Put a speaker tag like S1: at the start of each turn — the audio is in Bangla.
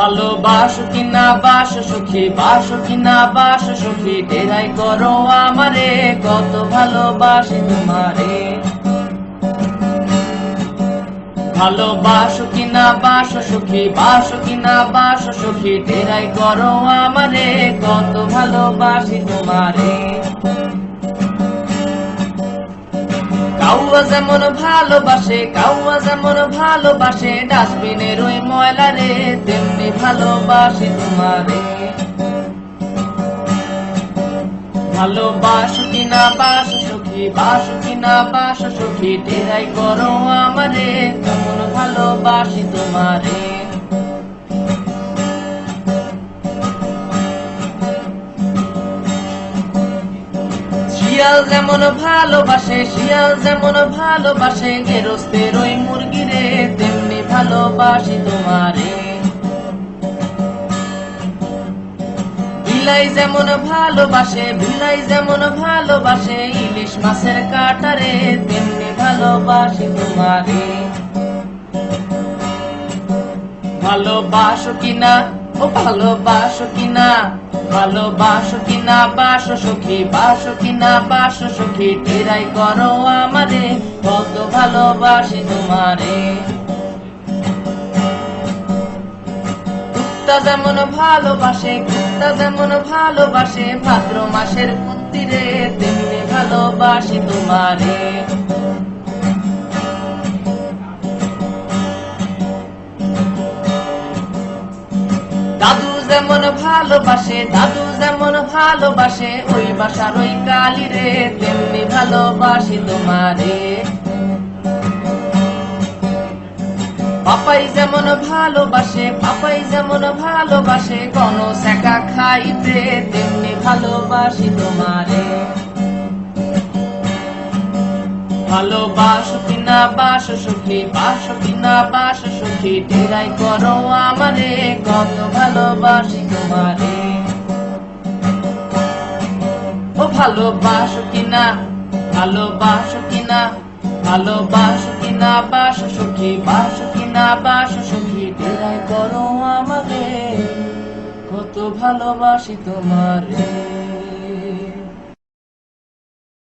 S1: ভালোবাসো কিনা বাস, সুখী বাসো কিনা বাস, সুখী। টেরাই করো আমারে, কত ভালোবাসি তোমারে। ভালোবাসো কিনা বাস, সুখী বাসো কিনা বাস, সুখী। টেরাই করো আমারে, কত ভালোবাসি তোমারে। কাউয়া যেমন ভালোবাসে, কাউয়া যেমন ভালোবাসে, ডাস্টবিনের ওই ময়লা রে, তেমনি ভালোবাসি তোমারে। ভালোবাসো কিনা বাস সুখী কি না বাস সুখী, টেরাই করো আমারে, কেমন ভালোবাসি তোমারে। শিয়াল যেমন ভালোবাসে, শিয়াল যেমন ভালোবাসে, গেরস্তের ওই মুরগিরে তেমনি ভালোবাসি তোমারে। বিলাই যেমন ভালোবাসে, বিলাই যেমন ভালোবাসে, ইলিশ মাছের কাটারে তেমনি ভালোবাসি তোমারে। ভালোবাসো কিনা ও ভালোবাসো কিনা? ভালোবাসো কিনা? বাসো সখী, বাসো কিনা? বাসো সখী, টেরাই করো আমারে। কত ভালোবাসি তোমারে। কুত্তা যেমন ভালোবাসে, কুত্তা যেমন ভালোবাসে, ভাদ্র মাসের কুত্তিরে, তেমনি ভালোবাসি তোমারে। ভালোবাসে, দাদু যেমন ভালোবাসে, ওই বাসার ওই কালী রে, তেমনি ভালোবাসি তোমারে। পাপাই যেমন ভালোবাসে, পাপাই যেমন ভালোবাসে, কোন সেকা খাইতে, তেমনি ভালোবাসি তোমারে। ভালোবাসো কিনা বাস সুখী বাস কিনা বাস সুখী। টেরাই করো আমারে, কত ভালোবাসি তোমারে। ও ভালোবাসো কিনা ভালোবাসো কিনা ভালোবাসো কিনা বাস সুখী বাস কিনা বাস সুখী। টেরাই করো আমারে, কত ভালোবাসি তোমারে।